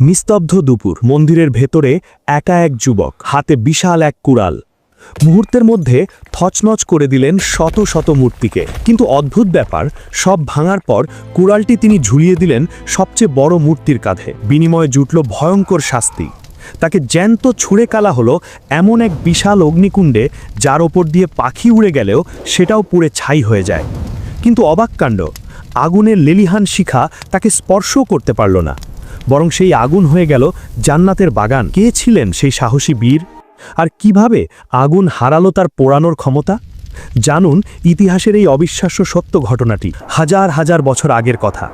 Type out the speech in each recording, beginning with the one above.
নিস্তব্ধ দুপুর। মন্দিরের ভেতরে একা এক যুবক, হাতে বিশাল এক কুড়াল। মুহূর্তের মধ্যে থচনচ করে দিলেন শত শত মূর্তিকে। কিন্তু অদ্ভুত ব্যাপার, সব ভাঙার পর কুড়ালটি তিনি ঝুলিয়ে দিলেন সবচেয়ে বড় মূর্তির কাঁধে। বিনিময়ে জুটল ভয়ঙ্কর শাস্তি। তাকে জ্যান্ত ছুঁড়ে কালা হলো এমন এক বিশাল অগ্নিকুণ্ডে, যার ওপর দিয়ে পাখি উড়ে গেলেও সেটাও পুড়ে ছাই হয়ে যায়। কিন্তু অবাক কাণ্ড, আগুনের লেলিহান শিখা তাকে স্পর্শও করতে পারল না। বরং সেই আগুন হয়ে গেল জান্নাতের বাগান। কে ছিলেন সেই সাহসী বীর? আর কীভাবে আগুন হারালো তার পোড়ানোর ক্ষমতা? জানুন ইতিহাসের এই অবিশ্বাস্য সত্য ঘটনাটি, হাজার হাজার বছর আগের কথা।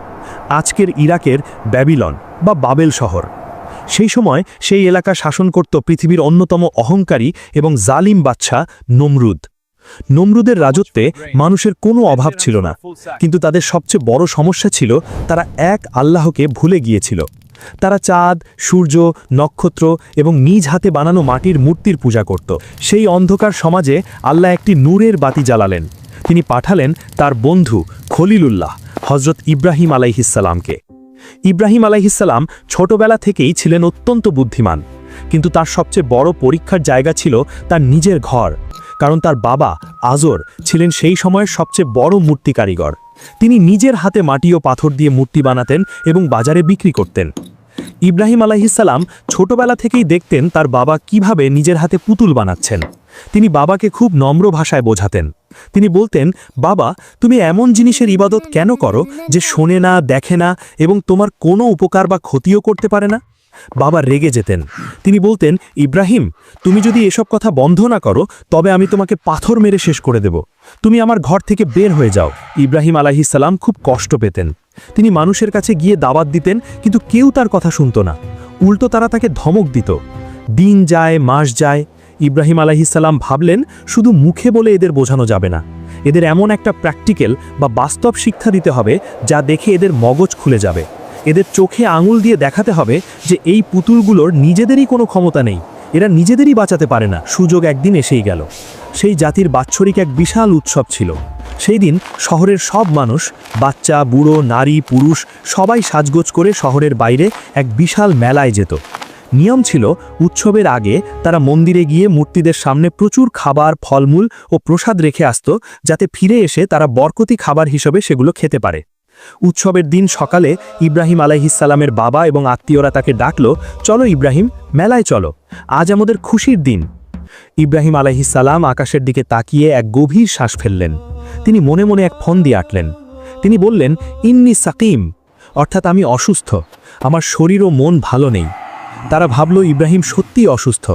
আজকের ইরাকের ব্যাবিলন বা বাবেল শহর। সেই সময় সেই এলাকা শাসন করত পৃথিবীর অন্যতম অহংকারী এবং জালিম বাচ্চা নমরুদ। নমরুদের রাজত্বে মানুষের কোনো অভাব ছিল না, কিন্তু তাদের সবচেয়ে বড় সমস্যা ছিল তারা এক আল্লাহকে ভুলে গিয়েছিল। তারা চাঁদ, সূর্য, নক্ষত্র এবং নিজ হাতে বানানো মাটির মূর্তির পূজা করত। সেই অন্ধকার সমাজে আল্লাহ একটি নূরের বাতি জ্বালালেন। তিনি পাঠালেন তার বন্ধু খলিলুল্লাহ হজরত ইব্রাহিম আলাইহিসাল্লামকে ইব্রাহিম আলাইহিসাল্লাম ছোটবেলা থেকেই ছিলেন অত্যন্ত বুদ্ধিমান। কিন্তু তার সবচেয়ে বড় পরীক্ষার জায়গা ছিল তার নিজের ঘর, কারণ তার বাবা আজর ছিলেন সেই সময়ের সবচেয়ে বড় মূর্তি কারিগর। তিনি নিজের হাতে মাটি ও পাথর দিয়ে মূর্তি বানাতেন এবং বাজারে বিক্রি করতেন। ইব্রাহিম আলাইহিসাল্লাম ছোটবেলা থেকেই দেখতেন তার বাবা কীভাবে নিজের হাতে পুতুল বানাচ্ছেন। তিনি বাবাকে খুব নম্র ভাষায় বোঝাতেন। তিনি বলতেন, বাবা, তুমি এমন জিনিসের ইবাদত কেন করো যে শোনে না, দেখে না এবং তোমার কোনো উপকার বা ক্ষতিও করতে পারে না? বাবা রেগে যেতেন। তিনি বলতেন, ইব্রাহিম, তুমি যদি এসব কথা বন্ধ না করো, তবে আমি তোমাকে পাথর মেরে শেষ করে দেব। তুমি আমার ঘর থেকে বের হয়ে যাও। ইব্রাহিম আলাহিসাল্লাম খুব কষ্ট পেতেন। তিনি মানুষের কাছে গিয়ে দাওয়াত দিতেন, কিন্তু কেউ তার কথা শুনত না। উল্টো তারা তাকে ধমক দিত। দিন যায়, মাস যায়। ইব্রাহিম আলাহিসাল্লাম ভাবলেন, শুধু মুখে বলে এদের বোঝানো যাবে না। এদের এমন একটা প্র্যাকটিক্যাল বা বাস্তব শিক্ষা দিতে হবে, যা দেখে এদের মগজ খুলে যাবে। এদের চোখে আঙুল দিয়ে দেখাতে হবে যে এই পুতুলগুলোর নিজেদেরই কোনো ক্ষমতা নেই। এরা নিজেদেরই বাঁচাতে পারে না। সুযোগ একদিন এসেই গেল। সেই জাতির বাৎসরিক এক বিশাল উৎসব ছিল। সেই দিন শহরের সব মানুষ, বাচ্চা, বুড়ো, নারী, পুরুষ, সবাই সাজগোজ করে শহরের বাইরে এক বিশাল মেলায় যেত। নিয়ম ছিল, উৎসবের আগে তারা মন্দিরে গিয়ে মূর্তিদের সামনে প্রচুর খাবার, ফলমূল ও প্রসাদ রেখে আসত, যাতে ফিরে এসে তারা বরকতি খাবার হিসেবে সেগুলো খেতে পারে। উৎসবের দিন সকালে ইব্রাহিম আলাইহিসালামের বাবা এবং আত্মীয়রা তাকে ডাকল, চলো ইব্রাহিম, মেলায় চলো, আজ আমাদের খুশির দিন। ইব্রাহিম আলাইহিসাল্লাম আকাশের দিকে তাকিয়ে এক গভীর শ্বাস ফেললেন। তিনি মনে মনে এক ফোন দিয়ে আটলেন। তিনি বললেন, ইন্নি সাকিম, অর্থাৎ আমি অসুস্থ। আমার শরীর ও মন ভালো নেই। তারা ভাবল, ইব্রাহিম সত্যিই অসুস্থ।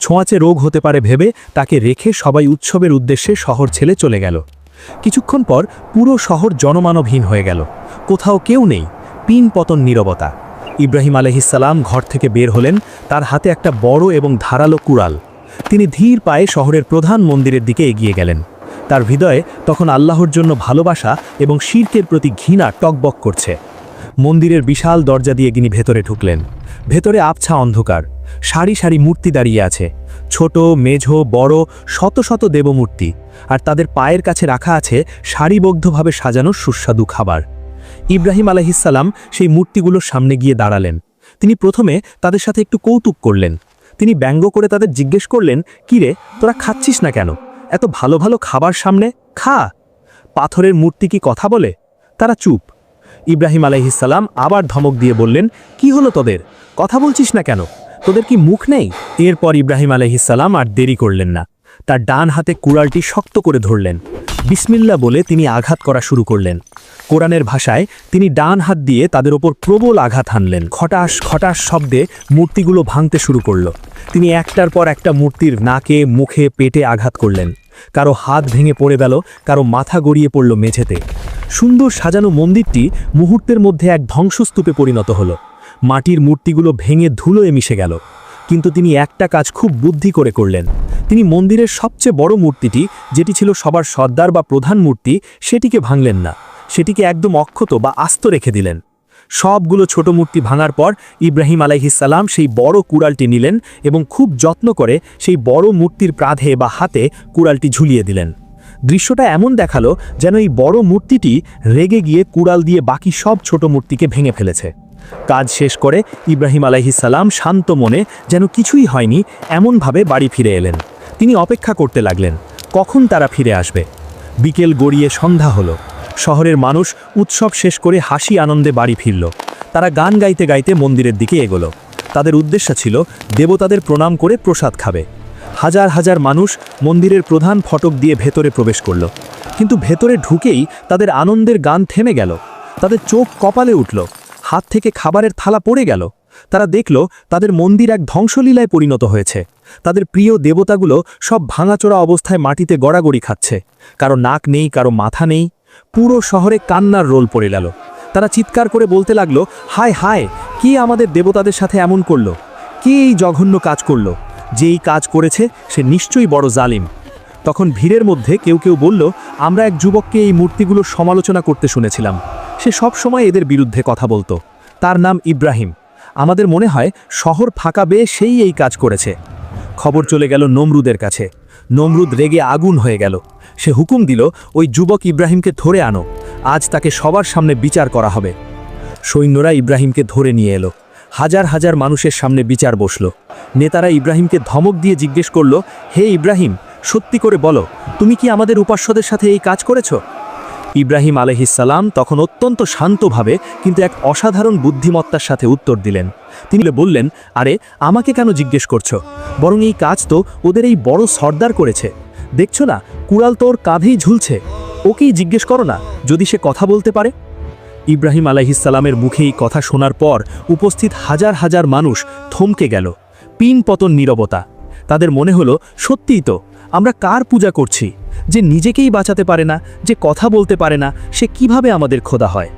ছোঁয়াচে রোগ হতে পারে ভেবে তাকে রেখে সবাই উৎসবের উদ্দেশ্যে শহর ছেলে চলে গেল। কিছুক্ষণ পর পুরো শহর জনমানবহীন হয়ে গেল। কোথাও কেউ নেই, পিন পতন নীরবতা। ইব্রাহিম আলহিসাল্লাম ঘর থেকে বের হলেন, তার হাতে একটা বড় এবং ধারালো কুড়াল। তিনি ধীর পায়ে শহরের প্রধান মন্দিরের দিকে এগিয়ে গেলেন। তার হৃদয়ে তখন আল্লাহর জন্য ভালোবাসা এবং শির্কের প্রতি ঘৃণা টকবক করছে। মন্দিরের বিশাল দরজা দিয়ে তিনি ভেতরে ঢুকলেন। ভেতরে আবছা অন্ধকার। সারি সারি মূর্তি দাঁড়িয়ে আছে। ছোট, মেঝো, বড়, শত শত দেবমূর্তি। আর তাদের পায়ের কাছে রাখা আছে সারিবদ্ধভাবে সাজানো সুস্বাদু খাবার। ইব্রাহিম আলহিসাল্লাম সেই মূর্তিগুলোর সামনে গিয়ে দাঁড়ালেন। তিনি প্রথমে তাদের সাথে একটু কৌতুক করলেন। তিনি ব্যঙ্গ করে তাদের জিজ্ঞেস করলেন কিরে তোরা খাচ্ছিস না কেন? এত ভালো ভালো খাবার সামনে? খা। পাথরের মূর্তি কি কথা বলে? তারা চুপ। ইব্রাহিম আলাইহিসাল্লাম আবার ধমক দিয়ে বললেন, কি হলো তোদের? কথা বলছিস না কেন? তোদের কি মুখ নেই? এরপর ইব্রাহিম আলাইহিসাল্লাম আর দেরি করলেন না। তার ডান হাতে কুড়ালটি শক্ত করে ধরলেন। বিসমিল্লা বলে তিনি আঘাত করা শুরু করলেন। কোরআনের ভাষায় তিনি ডান হাত দিয়ে তাদের ওপর প্রবল আঘাত হানলেন। খটাস খটাস শব্দে মূর্তিগুলো ভাঙতে শুরু করল। তিনি একটার পর একটা মূর্তির নাকে, মুখে, পেটে আঘাত করলেন। কারও হাত ভেঙে পড়ে গেল, কারও মাথা গড়িয়ে পড়ল মেঝেতে। সুন্দর সাজানো মন্দিরটি মুহূর্তের মধ্যে এক ধ্বংসস্তূপে পরিণত হলো। মাটির মূর্তিগুলো ভেঙে ধুলোয় মিশে গেল। কিন্তু তিনি একটা কাজ খুব বুদ্ধি করে করলেন। তিনি মন্দিরের সবচেয়ে বড় মূর্তিটি, যেটি ছিল সবার সর্দার বা প্রধান মূর্তি, সেটিকে ভাঙলেন না। সেটিকে একদম অক্ষত বা আস্ত রেখে দিলেন। সবগুলো ছোট মূর্তি ভাঙার পর ইব্রাহিম আলাইহিসাল্লাম সেই বড় কুড়ালটি নিলেন এবং খুব যত্ন করে সেই বড় মূর্তির প্রাধে বা হাতে কুড়ালটি ঝুলিয়ে দিলেন। দৃশ্যটা এমন দেখাল যেন এই বড় মূর্তিটি রেগে গিয়ে কুড়াল দিয়ে বাকি সব ছোট মূর্তিকে ভেঙে ফেলেছে। কাজ শেষ করে ইব্রাহিম আলাইহিসাল্লাম শান্ত মনে যেন কিছুই হয়নি, এমনভাবে বাড়ি ফিরে এলেন। তিনি অপেক্ষা করতে লাগলেন, কখন তারা ফিরে আসবে? বিকেল গড়িয়ে সন্ধ্যা হলো। শহরের মানুষ উৎসব শেষ করে হাসি আনন্দে বাড়ি ফিরল। তারা গান গাইতে গাইতে মন্দিরের দিকে এগোলো। তাদের উদ্দেশ্য ছিল দেবতাদের প্রণাম করে প্রসাদ খাবে। হাজার হাজার মানুষ মন্দিরের প্রধান ফটক দিয়ে ভেতরে প্রবেশ করল। কিন্তু ভেতরে ঢুকেই তাদের আনন্দের গান থেমে গেল। তাদের চোখ কপালে উঠল। হাত থেকে খাবারের থালা পড়ে গেল। তারা দেখল তাদের মন্দির এক ধ্বংসলীলায় পরিণত হয়েছে। তাদের প্রিয় দেবতাগুলো সব ভাঙাচোরা অবস্থায় মাটিতে গড়াগড়ি খাচ্ছে। কারও নাক নেই, কারও মাথা নেই। পুরো শহরে কান্নার রোল পড়ে গেল। তারা চিৎকার করে বলতে লাগল, হায় হায়, কে আমাদের দেবতাদের সাথে এমন করল? কে এই জঘন্য কাজ করল? যে এই কাজ করেছে, সে নিশ্চয়ই বড় জালিম। তখন ভিড়ের মধ্যে কেউ কেউ বলল, আমরা এক যুবককে এই মূর্তিগুলোর সমালোচনা করতে শুনেছিলাম। সে সব সময় এদের বিরুদ্ধে কথা বলতো। তার নাম ইব্রাহিম। আমাদের মনে হয় শহর ফাঁকা বেয়ে সেই এই কাজ করেছে। খবর চলে গেল নমরুদের কাছে। নমরুদ রেগে আগুন হয়ে গেল। সে হুকুম দিল, ওই যুবক ইব্রাহিমকে ধরে আনো। আজ তাকে সবার সামনে বিচার করা হবে। সৈন্যরা ইব্রাহিমকে ধরে নিয়ে এলো। হাজার হাজার মানুষের সামনে বিচার বসল। নেতারা ইব্রাহিমকে ধমক দিয়ে জিজ্ঞেস করল, হে ইব্রাহিম, সত্যি করে বলো, তুমি কি আমাদের উপাস্যদের সাথে এই কাজ করেছ? ইব্রাহিম আলহিসাল্লাম তখন অত্যন্ত শান্তভাবে কিন্তু এক অসাধারণ বুদ্ধিমত্তার সাথে উত্তর দিলেন। তিনি বললেন, আরে, আমাকে কেন জিজ্ঞেস করছ? বরং এই কাজ তো ওদের এই বড় সর্দার করেছে। দেখছ না, কুড়াল তোর কাঁধেই ঝুলছে। ওকেই জিজ্ঞেস করো না, যদি সে কথা বলতে পারে। ইব্রাহিম আলাইহিসাল্লামের মুখে এই কথা শোনার পর উপস্থিত হাজার হাজার মানুষ থমকে গেল। পিন পতন নীরবতা। তাদের মনে হলো, সত্যিই তো আমরা কার পূজা করছি? যে নিজেকেই বাঁচাতে পারে না, যে কথা বলতে পারে না, সে কীভাবে আমাদের খোদা হয়?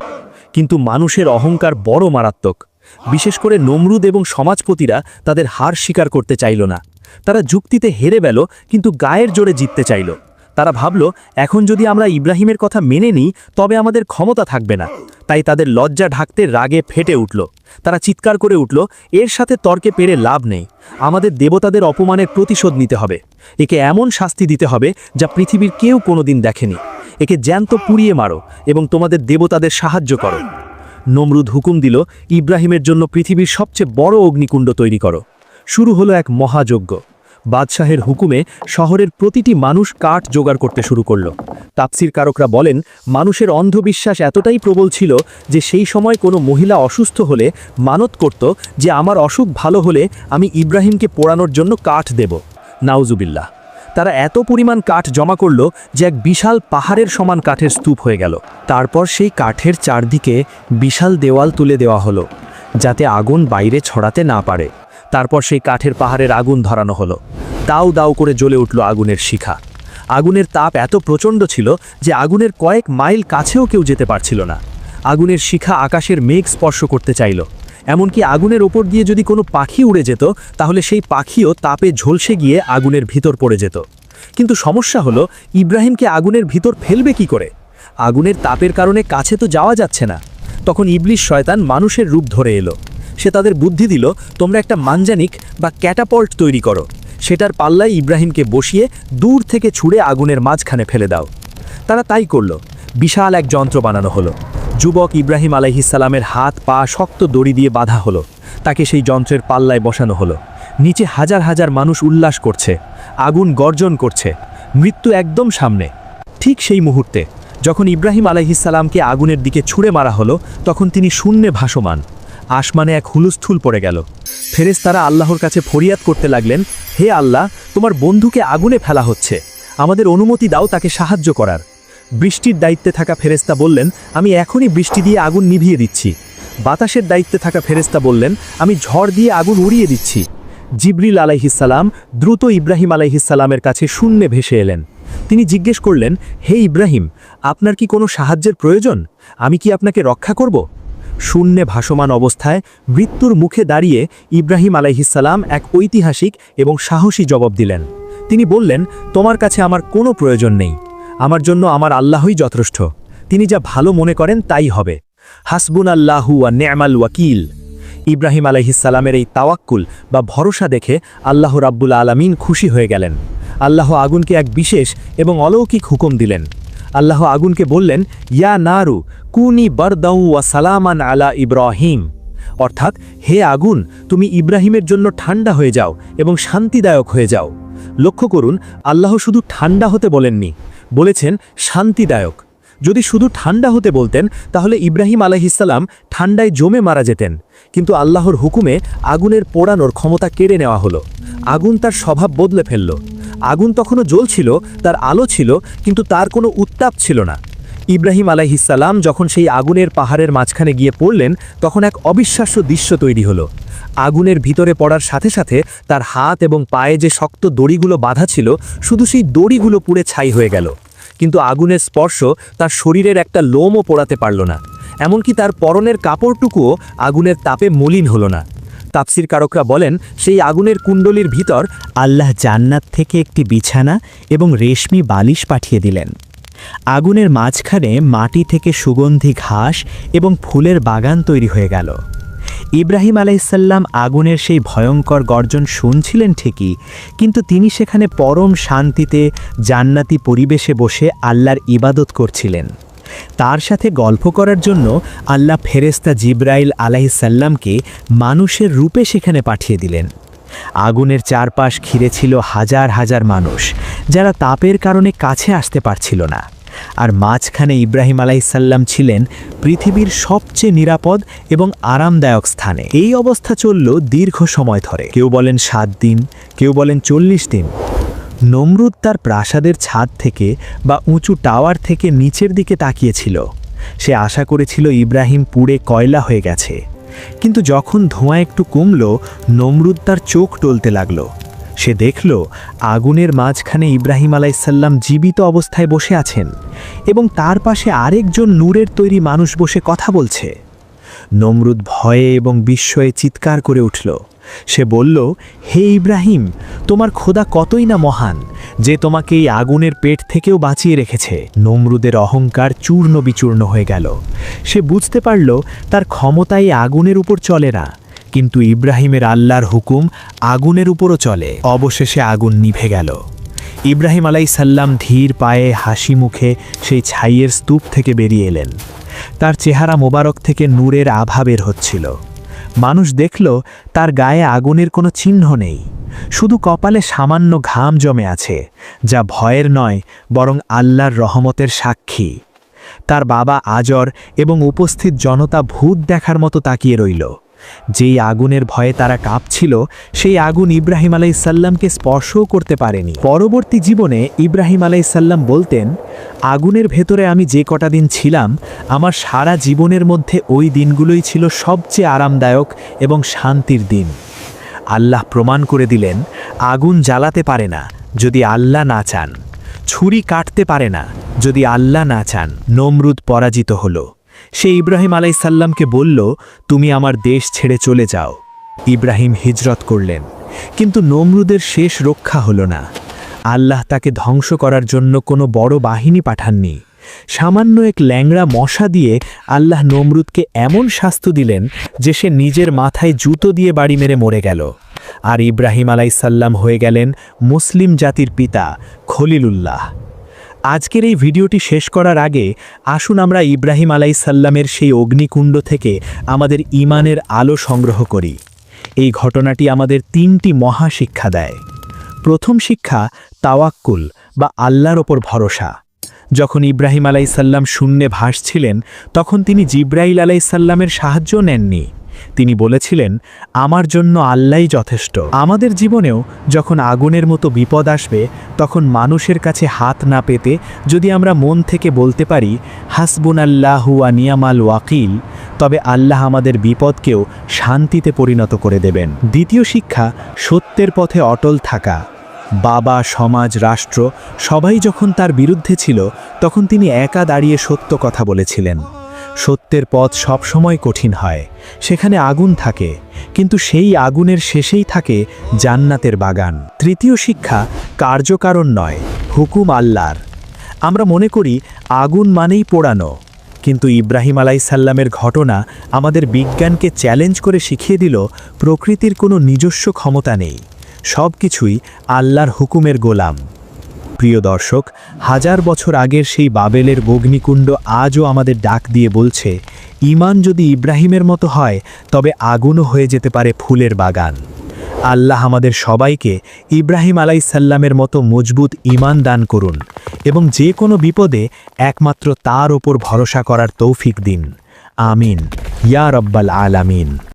কিন্তু মানুষের অহংকার বড় মারাত্মক। বিশেষ করে নমরুদ এবং সমাজপতিরা তাদের হার স্বীকার করতে চাইল না। তারা যুক্তিতে হেরে গেল কিন্তু গায়ের জোরে জিততে চাইল। তারা ভাবল, এখন যদি আমরা ইব্রাহিমের কথা মেনে নিই, তবে আমাদের ক্ষমতা থাকবে না। তাই তাদের লজ্জা ঢাকতে রাগে ফেটে উঠল। তারা চিৎকার করে উঠল, এর সাথে তর্কে পেরে লাভ নেই। আমাদের দেবতাদের অপমানের প্রতিশোধ নিতে হবে। একে এমন শাস্তি দিতে হবে যা পৃথিবীর কেউ কোনোদিন দেখেনি। একে জ্যান্ত পুড়িয়ে মারো এবং তোমাদের দেবতাদের সাহায্য করো। নমরুদ হুকুম দিল, ইব্রাহিমের জন্য পৃথিবীর সবচেয়ে বড় অগ্নিকুণ্ড তৈরি করো। শুরু হলো এক মহাযজ্ঞ। বাদশাহের হুকুমে শহরের প্রতিটি মানুষ কাঠ জোগাড় করতে শুরু করল। তাপসির কারকরা বলেন, মানুষের অন্ধবিশ্বাস এতটাই প্রবল ছিল যে সেই সময় কোনো মহিলা অসুস্থ হলে মানত করত যে আমার অসুখ ভালো হলে আমি ইব্রাহিমকে পোড়ানোর জন্য কাঠ দেব। নাউজুবিল্লাহ। তারা এত পরিমাণ কাঠ জমা করল যে এক বিশাল পাহাড়ের সমান কাঠের স্তূপ হয়ে গেল। তারপর সেই কাঠের চারদিকে বিশাল দেওয়াল তুলে দেওয়া হলো, যাতে আগুন বাইরে ছড়াতে না পারে। তারপর সেই কাঠের পাহাড়ের আগুন ধরানো হলো। দাউ দাউ করে জ্বলে উঠল আগুনের শিখা। আগুনের তাপ এত প্রচণ্ড ছিল যে আগুনের কয়েক মাইল কাছেও কেউ যেতে পারছিল না। আগুনের শিখা আকাশের মেঘ স্পর্শ করতে চাইল। এমনকি আগুনের ওপর দিয়ে যদি কোনো পাখি উড়ে যেত, তাহলে সেই পাখিও তাপে ঝলসে গিয়ে আগুনের ভিতর পড়ে যেত। কিন্তু সমস্যা হলো, ইব্রাহিমকে আগুনের ভিতর ফেলবে কি করে? আগুনের তাপের কারণে কাছে তো যাওয়া যাচ্ছে না। তখন ইবলিশ শয়তান মানুষের রূপ ধরে এলো। সে তাদের বুদ্ধি দিল, তোমরা একটা মানজানিক বা ক্যাটাপল্ট তৈরি করো। সেটার পাল্লায় ইব্রাহিমকে বসিয়ে দূর থেকে ছুঁড়ে আগুনের মাঝখানে ফেলে দাও। তারা তাই করল। বিশাল এক যন্ত্র বানানো হলো। যুবক ইব্রাহিম আলাইহিসালামের হাত, পা শক্ত দড়ি দিয়ে বাঁধা হলো। তাকে সেই যন্ত্রের পাল্লায় বসানো হলো। নিচে হাজার হাজার মানুষ উল্লাস করছে, আগুন গর্জন করছে, মৃত্যু একদম সামনে। ঠিক সেই মুহূর্তে, যখন ইব্রাহিম আলাইহিসালামকে আগুনের দিকে ছুঁড়ে মারা হলো, তখন তিনি শূন্যে ভাসমান। আসমানে এক হুলুস্থুল পড়ে গেল। ফেরেস তারা আল্লাহর কাছে ফরিয়াদ করতে লাগলেন, হে আল্লাহ, তোমার বন্ধুকে আগুনে ফেলা হচ্ছে। আমাদের অনুমতি দাও তাকে সাহায্য করার। বৃষ্টির দায়িত্বে থাকা ফেরেস্তা বললেন, আমি এখনই বৃষ্টি দিয়ে আগুন নিভিয়ে দিচ্ছি। বাতাসের দায়িত্বে থাকা ফেরেস্তা বললেন, আমি ঝড় দিয়ে আগুন উড়িয়ে দিচ্ছি। জিবরিল আলাইহিসাল্লাম দ্রুত ইব্রাহিম আলাইহিসাল্লামের কাছে শূন্যে ভেসে এলেন। তিনি জিজ্ঞেস করলেন, হে ইব্রাহিম, আপনার কি কোনো সাহায্যের প্রয়োজন? আমি কি আপনাকে রক্ষা করব? শূন্যে ভাসমান অবস্থায় মৃত্যুর মুখে দাঁড়িয়ে ইব্রাহিম আলাইহিসাল্লাম এক ঐতিহাসিক এবং সাহসী জবাব দিলেন। তিনি বললেন, তোমার কাছে আমার কোনো প্রয়োজন নেই। আমার জন্য আমার আল্লাহই যথেষ্ট। তিনি যা ভালো মনে করেন তাই হবে। হাসবুন আল্লাহু ওয়া নেমাল ওয়াকিল। ইব্রাহিম আলাইহিসাল্লামের এই তাওয়াক্কুল বা ভরসা দেখে আল্লাহ রাব্বুল আলামিন খুশি হয়ে গেলেন। আল্লাহ আগুনকে এক বিশেষ এবং অলৌকিক হুকুম দিলেন। আল্লাহ আগুনকে বললেন, ইয়া নারু, কুনি বরদাউ ওয়া সালামান আলা ইব্রাহিম। অর্থাৎ, হে আগুন, তুমি ইব্রাহিমের জন্য ঠান্ডা হয়ে যাও এবং শান্তিদায়ক হয়ে যাও। লক্ষ্য করুন, আল্লাহ শুধু ঠান্ডা হতে বলেননি, বলেছেন শান্তিদায়ক। যদি শুধু ঠান্ডা হতে বলতেন, তাহলে ইব্রাহিম আলাইহিসাল্লাম ঠান্ডায় জমে মারা যেতেন। কিন্তু আল্লাহর হুকুমে আগুনের পোড়ানোর ক্ষমতা কেড়ে নেওয়া হলো। আগুন তার স্বভাব বদলে ফেলল। আগুন তখনও জ্বলছিল, তার আলো ছিল, কিন্তু তার কোনো উত্তাপ ছিল না। ইব্রাহিম আলাইহিসাল্লাম যখন সেই আগুনের পাহাড়ের মাঝখানে গিয়ে পড়লেন, তখন এক অবিশ্বাস্য দৃশ্য তৈরি হলো। আগুনের ভিতরে পড়ার সাথে সাথে তার হাত এবং পায়ে যে শক্ত দড়িগুলো বাঁধা ছিল, শুধু সেই দড়িগুলো পুড়ে ছাই হয়ে গেল। কিন্তু আগুনের স্পর্শ তার শরীরের একটা লোমও পোড়াতে পারল না। এমনকি তার পরনের কাপড়টুকুও আগুনের তাপে মলিন হলো না। তাপসির কারকরা বলেন, সেই আগুনের কুণ্ডলির ভিতর আল্লাহ জান্নাত থেকে একটি বিছানা এবং রেশমি বালিশ পাঠিয়ে দিলেন। আগুনের মাঝখানে মাটি থেকে সুগন্ধি ঘাস এবং ফুলের বাগান তৈরি হয়ে গেল। ইব্রাহিম আলাইসাল্লাম আগুনের সেই ভয়ঙ্কর গর্জন শুনছিলেন ঠিকই, কিন্তু তিনি সেখানে পরম শান্তিতে জান্নাতি পরিবেশে বসে আল্লাহর ইবাদত করছিলেন। তার সাথে গল্প করার জন্য আল্লাহ ফেরেস্তা জিব্রাইল আলাইসাল্লামকে মানুষের রূপে সেখানে পাঠিয়ে দিলেন। আগুনের চারপাশ ঘিরে ছিল হাজার হাজার মানুষ, যারা তাপের কারণে কাছে আসতে পারছিল না। আর মাঝখানে ইব্রাহিম আলাইসাল্লাম ছিলেন পৃথিবীর সবচেয়ে নিরাপদ এবং আরামদায়ক স্থানে। এই অবস্থা চলল দীর্ঘ সময় ধরে। কেউ বলেন সাত দিন, কেউ বলেন চল্লিশ দিন। নমরুদ তার প্রাসাদের ছাদ থেকে বা উঁচু টাওয়ার থেকে নিচের দিকে তাকিয়েছিল। সে আশা করেছিল ইব্রাহিম পুড়ে কয়লা হয়ে গেছে। কিন্তু যখন ধোঁয়া একটু কমল, নমরুদ তার চোখ টলতে লাগল। সে দেখল, আগুনের মাঝখানে ইব্রাহিম আলাইসাল্লাম জীবিত অবস্থায় বসে আছেন এবং তার পাশে আরেকজন নূরের তৈরি মানুষ বসে কথা বলছে। নমরুদ ভয়ে এবং বিস্ময়ে চিৎকার করে উঠল। সে বলল, হে ইব্রাহিম, তোমার খোদা কতই না মহান যে তোমাকে এই আগুনের পেট থেকেও বাঁচিয়ে রেখেছে। নমরুদের অহংকার চূর্ণ বিচূর্ণ হয়ে গেল। সে বুঝতে পারল, তার ক্ষমতাই আগুনের উপর চলে না। কিন্তু ইব্রাহিমের আল্লাহর হুকুম আগুনের উপরও চলে। অবশেষে আগুন নিভে গেল। ইব্রাহিম আলাইসাল্লাম ধীর পায়ে, হাসি মুখে সেই ছাইয়ের স্তূপ থেকে বেরিয়ে এলেন। তার চেহারা মোবারক থেকে নূরের আভা বের হচ্ছিল। মানুষ দেখল, তার গায়ে আগুনের কোনো চিহ্ন নেই। শুধু কপালে সামান্য ঘাম জমে আছে, যা ভয়ের নয়, বরং আল্লাহর রহমতের সাক্ষী। তার বাবা আজর এবং উপস্থিত জনতা ভূত দেখার মতো তাকিয়ে রইল। যেই আগুনের ভয়ে তারা কাঁপছিল, সেই আগুন ইব্রাহিম আলাইসাল্লামকে স্পর্শও করতে পারেনি। পরবর্তী জীবনে ইব্রাহিম আলাইসাল্লাম বলতেন, আগুনের ভেতরে আমি যে কটা দিন ছিলাম, আমার সারা জীবনের মধ্যে ওই দিনগুলোই ছিল সবচেয়ে আরামদায়ক এবং শান্তির দিন। আল্লাহ প্রমাণ করে দিলেন, আগুন জ্বালাতে পারে না যদি আল্লাহ না চান। ছুরি কাটতে পারে না যদি আল্লাহ না চান। নমরুদ পরাজিত হলো। সে ইব্রাহিম আলাইসাল্লামকে বলল, তুমি আমার দেশ ছেড়ে চলে যাও। ইব্রাহিম হিজরত করলেন। কিন্তু নমরুদের শেষ রক্ষা হল না। আল্লাহ তাকে ধ্বংস করার জন্য কোনো বড় বাহিনী পাঠাননি। সামান্য এক ল্যাংড়া মশা দিয়ে আল্লাহ নমরুদকে এমন শাস্তি দিলেন যে সে নিজের মাথায় জুতো দিয়ে বাড়ি মেরে মরে গেল। আর ইব্রাহিম আলাইসাল্লাম হয়ে গেলেন মুসলিম জাতির পিতা খলিলুল্লাহ। আজকের এই ভিডিওটি শেষ করার আগে আসুন আমরা ইব্রাহিম আলাইসাল্লামের সেই অগ্নিকুণ্ড থেকে আমাদের ইমানের আলো সংগ্রহ করি। এই ঘটনাটি আমাদের তিনটি মহা শিক্ষা দেয়। প্রথম শিক্ষা, তাওয়াক্কুল বা আল্লাহর ওপর ভরসা। যখন ইব্রাহিম আলাইসাল্লাম শূন্যে ভাসছিলেন, তখন তিনি জিব্রাইল আলাইসাল্লামের সাহায্য নেননি। তিনি বলেছিলেন, আমার জন্য আল্লাহই যথেষ্ট। আমাদের জীবনেও যখন আগুনের মতো বিপদ আসবে, তখন মানুষের কাছে হাত না পেতে যদি আমরা মন থেকে বলতে পারি হাসবুন আল্লাহু নিয়ামাল ওয়াকিল, তবে আল্লাহ আমাদের বিপদকেও শান্তিতে পরিণত করে দেবেন। দ্বিতীয় শিক্ষা, সত্যের পথে অটল থাকা। বাবা, সমাজ, রাষ্ট্র সবাই যখন তার বিরুদ্ধে ছিল, তখন তিনি একা দাঁড়িয়ে সত্য কথা বলেছিলেন। সত্যের পথ সবসময় কঠিন হয়। সেখানে আগুন থাকে, কিন্তু সেই আগুনের শেষেই থাকে জান্নাতের বাগান। তৃতীয় শিক্ষা, কার্যকারণ নয়, হুকুম আল্লাহর। আমরা মনে করি আগুন মানেই পোড়ানো, কিন্তু ইব্রাহিম আলাইসাল্লামের ঘটনা আমাদের বিজ্ঞানকে চ্যালেঞ্জ করে শিখিয়ে দিল, প্রকৃতির কোনো নিজস্ব ক্ষমতা নেই। সব কিছুই আল্লাহর হুকুমের গোলাম। প্রিয় দর্শক, হাজার বছর আগের সেই বাবেলের অগ্নিকুণ্ড আজও আমাদের ডাক দিয়ে বলছে, ইমান যদি ইব্রাহিমের মতো হয়, তবে আগুনও হয়ে যেতে পারে ফুলের বাগান। আল্লাহ আমাদের সবাইকে ইব্রাহিম আলাইসাল্লামের মতো মজবুত ইমান দান করুন এবং যে কোনো বিপদে একমাত্র তার ওপর ভরসা করার তৌফিক দিন। আমিন। ইয়া রব্বাল আলামিন।